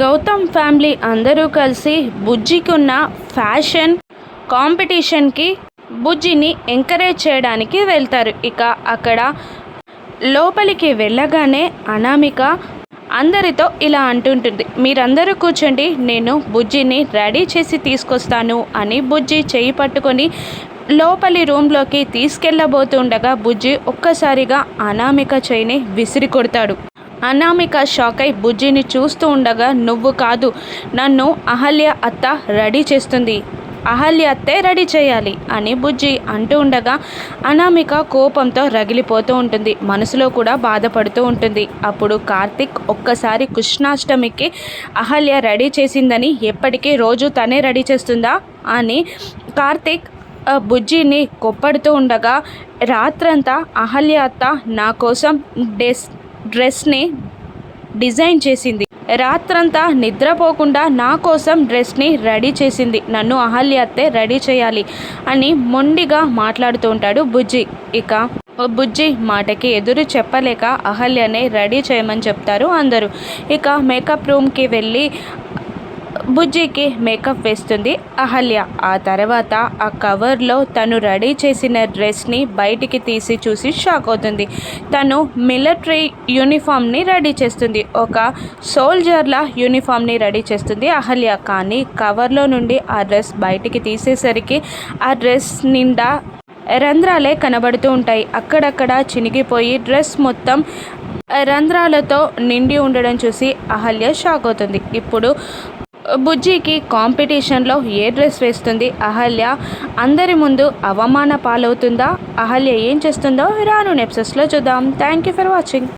Gautam family అందరూ కలిసి బుజ్జికున్న fashion కాంపిటీషన్కి బుజ్జిని encourage చేయడానికి వెళ్తారు. ఇక అక్కడ లోపలికి వెళ్ళగానే అనామిక అందరితో ఇలా అంటుంటుంది. మీరందరూ కూర్చోండి నేను బుజ్జిని రెడీ చేసి తీసుకొస్తాను అని బుజ్జి చేయి పట్టుకొని లోపలి రూమ్లోకి తీసుకెళ్ళబోతుండగా బుజ్జి ఒక్కసారిగా అనామిక చేయిని విసిరి కొడతాడు అనామిక షాక్ అయి బుజ్జిని చూస్తూ ఉండగా నువ్వు కాదు నన్ను అహల్య అత్త రెడీ చేస్తుంది. అహల్య అత్తే రెడీ చేయాలి అని బుజ్జి అంటూ ఉండగా అనామిక కోపంతో రగిలిపోతూ ఉంటుంది. మనసులో కూడా బాధపడుతూ ఉంటుంది. అప్పుడు కార్తిక్ ఒక్కసారి కృష్ణాష్టమికి అహల్య రెడీ చేసిందని ఎప్పటికీ రోజు తనే రెడీ చేస్తుందా అని కార్తిక్ బుజ్జిని కొప్పడుతూ ఉండగా రాత్రంతా అహల్య అత్త నా కోసం డెస్ డ్రెస్ని డిజైన్ చేసింది. రాత్రంతా నిద్రపోకుండా నా కోసం డ్రెస్ని రెడీ చేసింది. నన్ను అహల్య అత్తే రెడీ చేయాలి అని మొండిగా మాట్లాడుతూ ఉంటాడు బుజ్జి. ఇక బుజ్జి మాటకి ఎదురు చెప్పలేక అహల్యనే రెడీ చేయమని చెప్తారు అందరూ. ఇక మేకప్ రూమ్కి వెళ్ళి బుజ్జికి మేకప్ వేస్తుంది. అహల్య ఆ తర్వాత ఆ కవర్లో తను రెడీ చేసిన డ్రెస్ని బయటికి తీసి చూసి షాక్ అవుతుంది. తను మిలిటరీ యూనిఫామ్ని రెడీ చేస్తుంది. ఒక సోల్జర్ల యూనిఫామ్ని రెడీ చేస్తుంది అహల్య. కానీ కవర్లో నుండి ఆ డ్రెస్ బయటికి తీసేసరికి ఆ డ్రెస్ నిండా రంధ్రాలే కనబడుతూ ఉంటాయి. అక్కడక్కడ చినిగిపోయి డ్రెస్ మొత్తం రంధ్రాలతో నిండి ఉండడం చూసి అహల్య షాక్ అవుతుంది. ఇప్పుడు బుజ్జికి కాంపిటీషన్లో ఏ డ్రెస్ వేస్తుంది? అహల్య అందరి ముందు అవమాన పాలవుతుందా? అహల్య ఏం చేస్తుందో రాను నెప్సెస్లో చూద్దాం. Thank you for watching